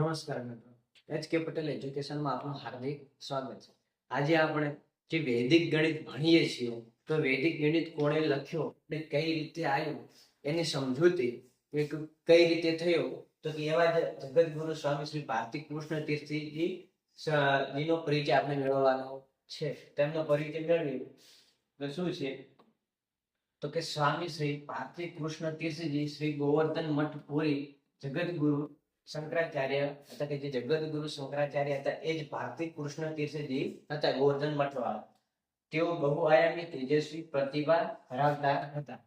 નમસ્કાર મિત્રો. H K Patel એજ્યુકેશનમાં આપનું હાર્દિક સ્વાગત છે. આજે આપણે જે વૈદિક ગણિત ભણીએ છીએ, તો વૈદિક ગણિત કોણે લખ્યો અને કઈ રીતે આવ્યું, એની સમજૂતી કઈ રીતે થયો, તો કે એવા જગતગુરુ સ્વામી શ્રી ભારતી કૃષ્ણ તીર્થજી જીનો પરિચય આપણે મેળવવાનો છે. તેમનો પરિચય મેળવી તો શું છે? તો કે સ્વામી શ્રી ભારતી કૃષ્ણ તીર્થજી શ્રી ગોવર્ધન મઠ પુરી જગતગુરુ શંકરાચાર્ય હતા કે જે જગતગુરુ શંકરાચાર્ય હતા, એ જ ભારતી કૃષ્ણ તીર્થજી હતા, ગોવર્ધન મઠવાળા. તેઓ બહુઆયામી તેજસ્વી, પ્રતિભા ધરાવતા હતા.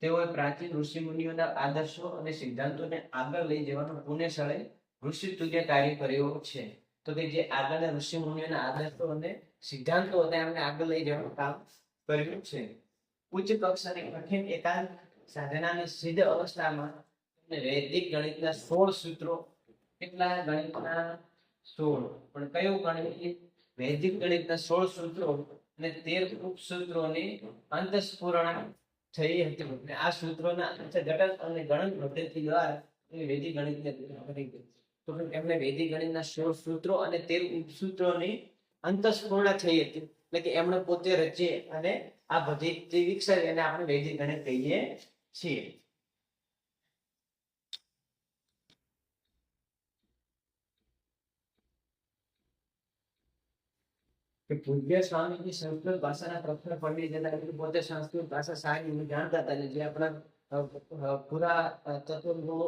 તેઓએ પ્રાચીન ઋષિ મુનિઓના આદર્શો અને સિદ્ધાંતોને આગળ લઈ જવાનું સ્થળે ઋષિ તુલ્ય કાર્ય કર્યું છે. તો કે જે આગળના ઋષિ મુનિઓના આદર્શો અને સિદ્ધાંતો હતા એમને આગળ લઈ જવાનું કામ કર્યું છે. ઉચ્ચ કક્ષાની કઠિન એકાંત સાધનાની સિદ્ધ અવસ્થામાં વૈદિક ગણિતના સોળ સૂત્રો. કેટલા ગણિતના? સોળ. પણ કયું ગણિત? વૈદિક ગણિતના સોળ સૂત્રો અને તેર ઉપસૂત્રોની અંતસ્ફુરણા થઈ હતી. અને આ સૂત્રોના ઘટક અને ગણન પદ્ધતિ દ્વારા વૈદિક ગણિતને કરી ગઈ તો એમને વૈદિક ગણિતના સોળ સૂત્રો અને તેર ઉપસૂત્રોની અંતસ્ફૂર્ણ થઈ હતી. એટલે કે એમણે પોતે રચી અને આ બધી વિકસાવી એને આપણે વૈદિક ગણિત કહીએ છીએ. કે પૂજ્ય સ્વામીજી સંસ્કૃત ભાષાના પ્રખર પંડિત હતા એટલે પોતે સંસ્કૃત ભાષા સારી એવું જાણતા હતા. જે આપણા પૂરા તત્વનો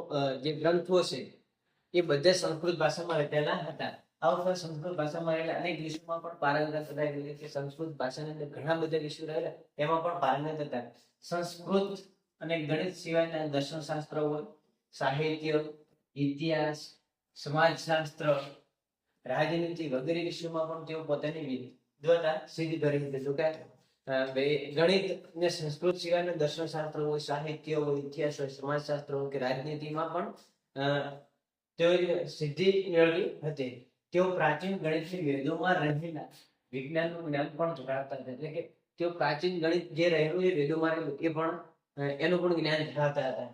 જે ગ્રંથો છે, એ બધા સંસ્કૃત ભાષામાં રહેલા હતા. આ ઉપરાંત સંસ્કૃત ભાષામાં રહેલા અનેક વિષયોમાં પણ પારંગત હતા. એટલે કે સંસ્કૃત ભાષાની અંદર ઘણા બધા વિષયો રહેલા, એમાં પણ પારંગત હતા. સંસ્કૃત અને ગણિત સિવાયના દર્શનશાસ્ત્ર હોય, સાહિત્ય, ઇતિહાસ, સમાજશાસ્ત્ર, રાજનીતિ વગેરે વિષયોમાં પણ તેઓ પોતાની વિદ્વતા સિદ્ધ કરી દીધું કે ગણિત ને સંસ્કૃત સિવાયના દર્શનશાસ્ત્ર હોય સાહિત્ય હોય ઇતિહાસ હોય સમાજશાસ્ત્ર હોય કે રાજનીતિમાં પણ અ, તેઓએ સિદ્ધિ મેળવી હતી. તેઓ પ્રાચીન ગણિતની વેદોમાં રહેલા વિજ્ઞાનનું જ્ઞાન પણ ધરાવતા હતા. એટલે કે તેઓ પ્રાચીન ગણિત જે રહેલું એ વેદોમાં રહેલું એ પણ એનું પણ જ્ઞાન ધરાવતા હતા.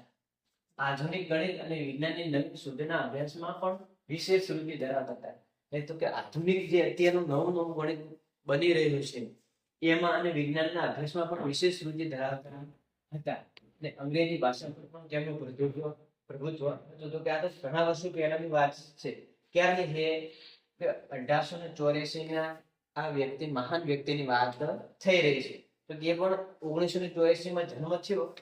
આધુનિક ગણિત અને વિજ્ઞાનની નવી શોધના અભ્યાસમાં પણ વિશેષ રુચિ ધરાવતા હતા. એ તો કે આધુનિક જે અત્યારનું નવું નવું ગણિત બની રહ્યું છે. એમાં અને વિજ્ઞાનના અભ્યાસમાં પણ વિશેષ રુચિ ધરાવતા હતા. અને અંગ્રેજી ભાષા પર પણ તેમનું પ્રભુત્વ પ્રભુત્વ હતું. તો આ તો ઘણા વર્ષો પહેલાની વાત છે. ક્યારે હે? અઢારસો ને ચોર્યાસીના આ વ્યક્તિ, મહાન વ્યક્તિની વાત થઈ રહી છે. તો તે પણ ઓગણીસો ને ચોર્યાસીમાં જન્મ થયો.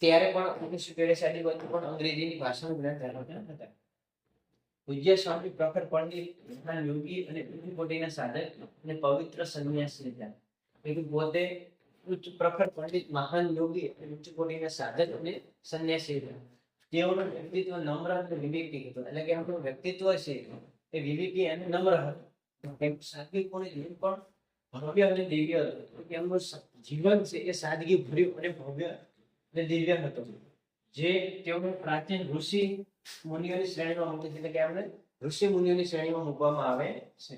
ત્યારે પણ ઓગણીસો ચોર્યાસી પણ અંગ્રેજીની ભાષાનું જ્ઞાન ધરાવતા હતા. પૂજ્ય સ્વામી પ્રખર પંડિત મહાન યોગી અને ઉચ્ચ સાધક અને પવિત્ર સંન્યાસી હતા એટલે પોતે ઉચ્ચ પ્રખર પંડિત મહાન યોગી અને ઉચ્ચ કોટીના સાધક અને સંન્યાસી હતા તેઓનું વ્યક્તિત્વ નમ્ર અને વિવેકી હતું. એટલે કે આપણું વ્યક્તિત્વ છે એ વિવેકી અને નમ્ર હતું. સાદગી કોને જીવન પણ ભવ્ય અને દિવ્ય હતું. કે એમનું જીવન છે એ સાદગી ભર્યું અને ભવ્ય અને દિવ્ય હતું. જે તેઓને પ્રાચીન ઋષિ મુનિઓની શ્રેણીમાં મૂકે છે એટલે કે એમને ઋષિ મુનિઓની શ્રેણીમાં મૂકવામાં આવે છે.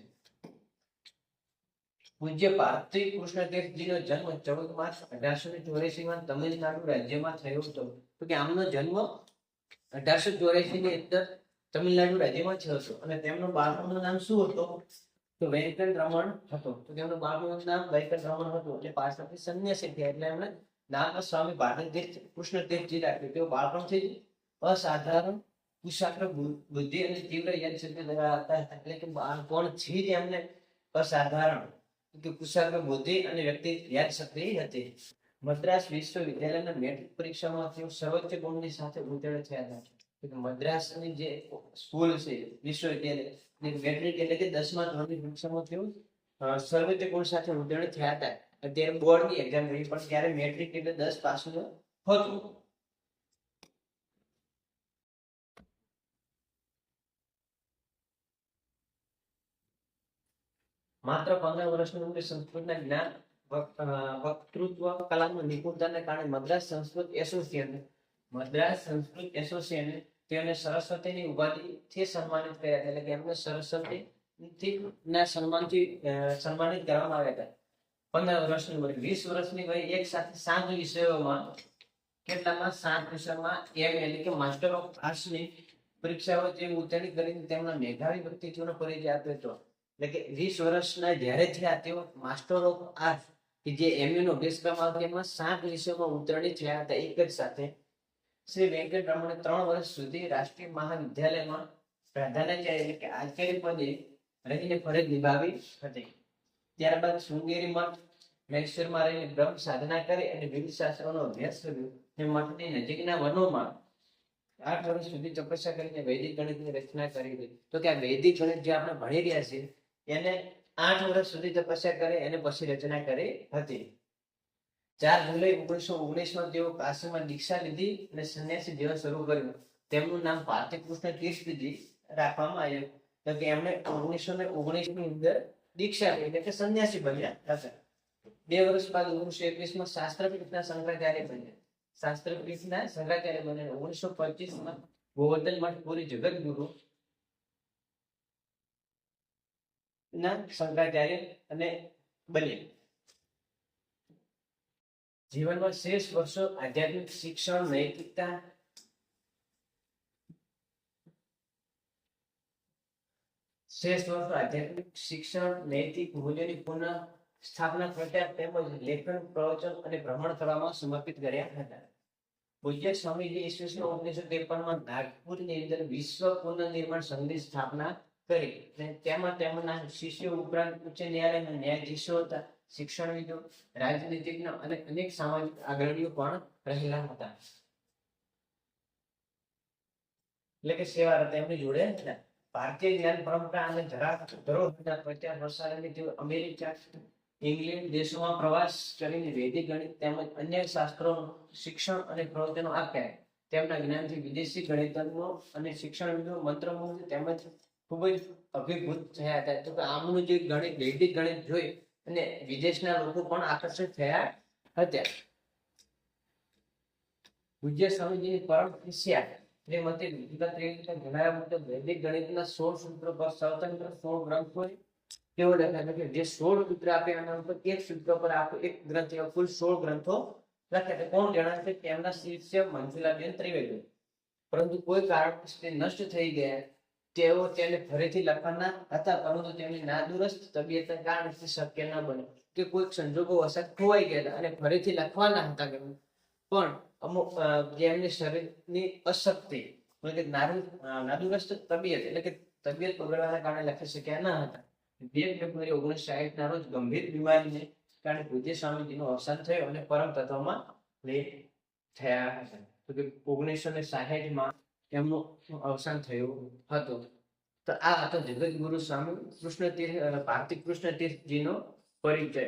પૂજ્ય ભારતી કૃષ્ણ તીર્થજીનો જન્મ ચૌદ માર્ચ અઢારસો ને ચોર્યાસી માં તમિલનાડુ રાજ્યમાં થયો હતો. તો કે આમનો જન્મ અઢારસો ચોર્યાસી ની અંદર તમિલનાડુ રાજ્યમાં થયો હતો. અને તેમનું બાળપણનું નામ શું હતું? તો વેંકટ રમણ હતો. તો તેમનું બાળપણનું નામ વેંકટ રમણ હતું. એટલે પાછળથી સંન્યાસી થયા. એટલે એમણે નામ સ્વામી ભારત કૃષ્ણ તીર્થજી રાખ્યું. તેઓ બાળપણથી જ અસાધારણ કુશાગ્ર બુદ્ધિ અને તીવ્ર યાદશક્તિ ધરાવતા હતા. એટલે કે બાળપણથી જ એમને અસાધારણ. કે કુશાગ્ર બુદ્ધિ અને વ્યક્તિ યાદશક્તિ હતી. મદ્રાસ વિશ્વવિદ્યાલયના મેટ્રિક પરીક્ષામાં તેઓ સર્વોચ્ચ ગુણની સાથે ઉત્તીર્ણ થયા હતા. મદ્રાસની જે સ્કૂલ છે, વિશ્વવિદ્યાલય મેટ્રિક એટલે કે દસમા ધોરણની પરીક્ષામાં તેઓ સર્વોચ્ચ ગુણ સાથે ઉત્તીર્ણ થયા હતા. અત્યારે બોર્ડની એક્ઝામ રહી. પણ ત્યારે મેટ્રિક એટલે દસ પાસનું હતું. માત્ર પંદર વર્ષની ઉંમરે સંસ્કૃતના જ્ઞાન વક્તૃત્વ કલામાં નિપુણતાને કારણે મદ્રાસ સંસ્કૃત એસોસિએશન, મદ્રાસ સંસ્કૃત એસોસિએશને તેઓને સરસ્વતીની ઉપાધિથી સન્માનિત કર્યા હતા. એટલે કે એમને સરસ્વતી ના સન્માનથી સન્માનિત કરવામાં આવ્યા હતા. પંદર વર્ષની ઉંમરે. વીસ વર્ષની વય એક સાથે સાત વિષયોમાં, કેટલામાં સાત વિષયમાં એમ એટલે કે માસ્ટર ઓફ આર્ટ્સની પરીક્ષાઓ જે ઉત્તીર્ણ કરીને તેમના મેધાવી વ્યક્તિત્વનો પરિચય આપ્યો હતો. એટલે કે વીસ વર્ષના જ્યારે થયા તેઓ માસ્ટર ઓફ કે જે એમયુનો અભ્યાસક્રમ આવતો એમાં સાત વિષયોમાં ઉત્તીર્ણ થયા હતા એક જ સાથે. શ્રી વેંકટ રમણે ત્રણ વર્ષ સુધી રાષ્ટ્રીય મહાવિદ્યાલયમાં પ્રાધાનાચાર્ય એટલે કે આચાર્ય પદે રહીને ફરજ નિભાવી હતી. ત્યારબાદ શૃંગેરી મઠ મૈસૂરમાં રહીને બ્રહ્મ સાધના કરી અને વિવિધ શાસ્ત્રોનો અભ્યાસ કર્યો. તે મઠની નજીકના વનોમાં આઠ વર્ષ સુધી તપસ્યા કરીને વૈદિક ગણિતની રચના કરી હતી. તો કે આ વૈદિક ગણિત જે આપણે ભણી રહ્યા છીએ એને આઠ વર્ષ સુધી તપસ્યા કરી અને પછી રચના કરી હતી. ચાર જુલાઈ ઓગણીસો ઓગણીસમાં તેઓ કાશીમાં દીક્ષા લીધી અને સંન્યાસી જીવન શરૂ કર્યું. તેમનું નામ ભારતી કૃષ્ણ તીર્થજી રાખવામાં આવ્યું. તો કે એમણે ઓગણીસો ને ઓગણીસની અંદર દીક્ષા એટલે કે સંન્યાસી બન્યા હતા. બે વર્ષ બાદ ઓગણીસો એકવીસમાં શાસ્ત્રપીઠના શંકરાચાર્ય બન્યા. શાસ્ત્રપીઠના શંકરાચાર્ય બન્યા. ઓગણીસો પચીસમાં ગોવર્ધન મઠ પૂરી જગત ગુરુ ના શંકરાચાર્ય અને બન્યા જીવનમાં શેષ વર્ષો આધ્યાત્મિક શિક્ષણ, નૈતિકતા શેષ વર્ષો આધ્યાત્મિક શિક્ષણ, નૈતિક મૂલ્યોની પુનઃ સ્થાપના પ્રચાર તેમજ લેખન, પ્રવચન અને ભ્રમણ કરવામાં સમર્પિત કર્યા હતા. પૂજ્ય સ્વામીજી ઈસવીસન ઓગણીસો ત્રેપનમાં નાગપુરની અંદર વિશ્વ પુનઃનિર્માણ સંઘની સ્થાપના કરી. તેમાં તેમના શિષ્યો ઉપરાંત ઉચ્ચ ન્યાયાલયના ન્યાયાધીશો હતા, શિક્ષણવિદો, રાજનીતિજ્ઞ અને અનેક સામાજિક અગ્રણીઓ પણ રહેલા હતા. એટલે કે સેવા તેમની જોડે ભારતીય જ્ઞાન પરંપરા અને ધરા ધરોહરના પ્રચાર પ્રસારની તેઓ અમેરિકા, ઇંગ્લેન્ડ દેશોમાં પ્રવાસ કરીને વૈદિક ગણિત તેમજ અન્ય શાસ્ત્રોનું શિક્ષણ અને પ્રવચનો આપ્યા તેમના જ્ઞાનથી વિદેશી ગણિતજ્ઞો અને શિક્ષણવિદો મંત્રમુગ્ધ તેમજ ખૂબ જ અભિભૂત થયા હતા. તો આમનું જે ગણિત, વૈદિક ગણિત જોઈ અને વિદેશના લોકો પણ આકર્ષિત થયા હતા. પૂજ્ય સ્વામીજીની પરમ શિષ્યા જે મતે વિધિવત રીતે જણાવ્યા મુજબ વૈદિક ગણિતના સોળ સૂત્રો પર સ્વતંત્ર સોળ ગ્રંથો હોય તેઓ લખ્યા છે જે સોળ સૂત્ર આપે એના ઉપર એક સૂત્ર પર આખો એક ગ્રંથ એવા કુલ સોળ ગ્રંથો લખ્યા છે કોણ કે એમના શિષ્ય મંજુલાબેન ત્રિવેદી. પરંતુ કોઈ કારણવશ તે નષ્ટ થઈ ગયા. તેઓ તેને ફરીથી લખવાના હતા, પરંતુ તેમની નાદુરસ્ત તબિયતના કારણે શક્ય ન બન્યું કે કોઈક સંજોગો વસાત ખોવાઈ ગયા હતા અને ફરીથી લખવાના હતા કે પણ અમુક જેમની શરીરની અશક્તિ કે નાદુરસ્ત તબિયત, એટલે કે તબિયત બગડવાના કારણે લખી શક્યા ન હતા. બે ફેબ્રુઆરી ઓગણીસો સાહીઠ ના રોજ ગંભીર બીમારીને કારણે પૂજ્ય સ્વામીજીનું અવસાન થયું અને પરમ તત્વમાં લીન થયા હતા. તો કે ઓગણીસો ને સાહીઠમાં એમનું અવસાન થયું હતું. તો આ હતો જગતગુરુ સ્વામી કૃષ્ણ તીર્થ અ, ભારતી કૃષ્ણ તીર્થજીનો પરિચય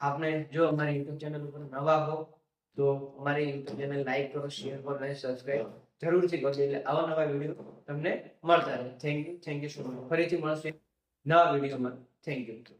આપણે જો અમારી યુટ્યુબ ચેનલ ઉપર નવા હો તો અમારી યુટ્યુબ ચેનલ લાઈક કરો શેર કરો અને સબસ્ક્રાઈબ જરૂરથી કરજો. એટલે આવા નવા વીડિયો તમને મળતા રહે. Thank you thank you so much ફરીથી મળશે નવા વિડીયોમાં થેન્ક યુ